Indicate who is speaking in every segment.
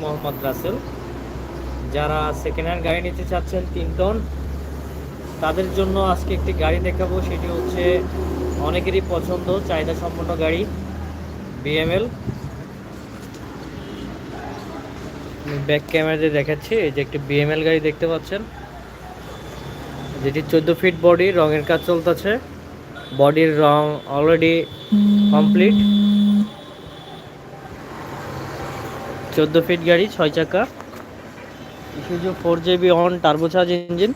Speaker 1: মোহাম্মদ রাসেল। যারা second hand গাড়ি নিতে চাচ্ছেন তিন টন, তাদের জন্য আজকে একটি গাড়ি দেখাবো। সেটি হচ্ছে অনেকেরই পছন্দ, চাহিদা সম্পন্ন গাড়ি বিএমএল ব্যাক ক্যামেরাতে দেখাচ্ছি, এই যে একটি বিএমএল গাড়ি দেখতে পাচ্ছেন। যেটি চোদ্দ ফিট বডি রঙের কাজ চলতেছে। বডির রং অলরেডি কমপ্লিট চোদ্দ ফিট গাড়ি, ছয় চাকা। Isuzu four GB on turbocharge engine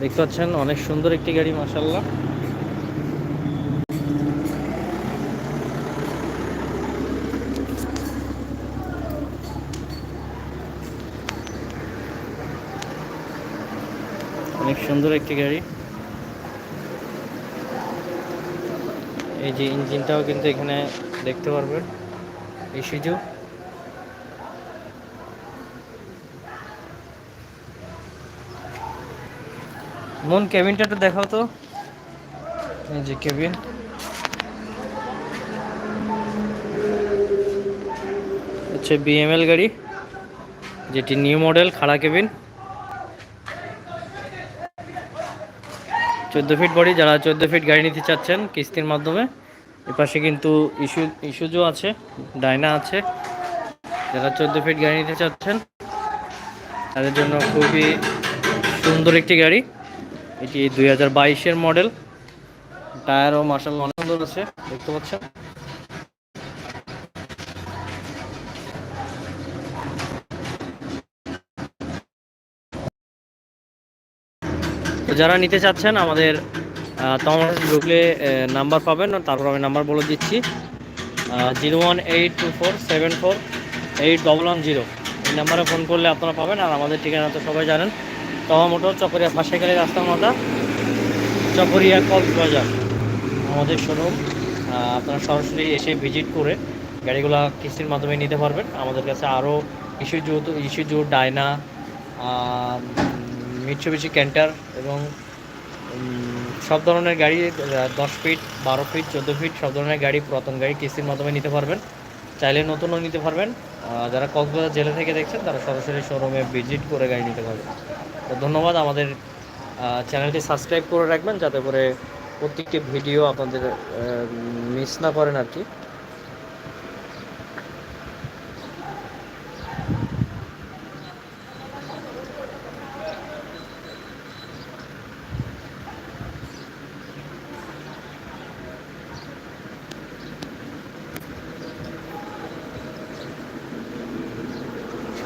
Speaker 1: দেখতে পাচ্ছেন, অনেক সুন্দর একটি গাড়ি মাসাল্লাহ অনেক সুন্দর একটি গাড়ি। এই যে ইঞ্জিনটাও কিন্তু এখানে দেখতে পারবেন। এই সিজু মন কেবিনটা একটু দেখাও তো। এই যে কেবিন। হচ্ছে বিএমএল গাড়ি, যেটি নিউ মডেল খাড়া কেবিন। চোদ্দ ফিট বডি, যারা চোদ্দ ফিট গাড়ি নিতে চাচ্ছেন কিস্তির মাধ্যমে এপাশে কিন্তু ইস্যু, ইস্যুজও আছে, ডাইনা আছে। যারা চোদ্দ ফিট গাড়ি নিতে চাচ্ছেন, তাদের জন্য খুবই সুন্দর একটি গাড়ি। এটি দুই হাজার বাইশের মডেল। টায়ারও মার্শাল অনেক সুন্দর আছে, দেখতে পাচ্ছেন। তো যারা নিতে চাচ্ছেন, আমাদের তোমার ঢুকলে নাম্বার পাবেন তারপর আমি নাম্বার বলে দিচ্ছি। Zero one eight two four seven four eight double one zero. এই নাম্বারে ফোন করলে আপনারা পাবেন, আর আমাদের ঠিকানা তো সবাই জানেন। তমা মোটর, চকরিয়া গেলে রাস্তার মাথা, চকরিয়া কক্সবাজার আমাদের শোরুম আপনারা সরাসরি এসে ভিজিট করে গাড়িগুলো কিস্তির মাধ্যমে নিতে পারবেন। আমাদের কাছে আরও Isuzu Isuzu Dyna Mitsubishi Canter এবং সব ধরনের গাড়ি দশ ফিট বারো ফিট চোদ্দ ফিট সব ধরনের গাড়ি, পুরাতন গাড়ি কিস্তির মাধ্যমে নিতে পারবেন। চাইলে নতুনও নিতে পারবেন। যারা কক্সবাজার জেলা থেকে দেখছেন, তারা সরাসরি শোরুমে ভিজিট করে গাড়ি নিতে পারবেন। তো ধন্যবাদ আমাদের চ্যানেলটি সাবস্ক্রাইব করে রাখবেন, যাতে করে প্রত্যেকটি ভিডিও আপনাদের মিস না করেন আর কি।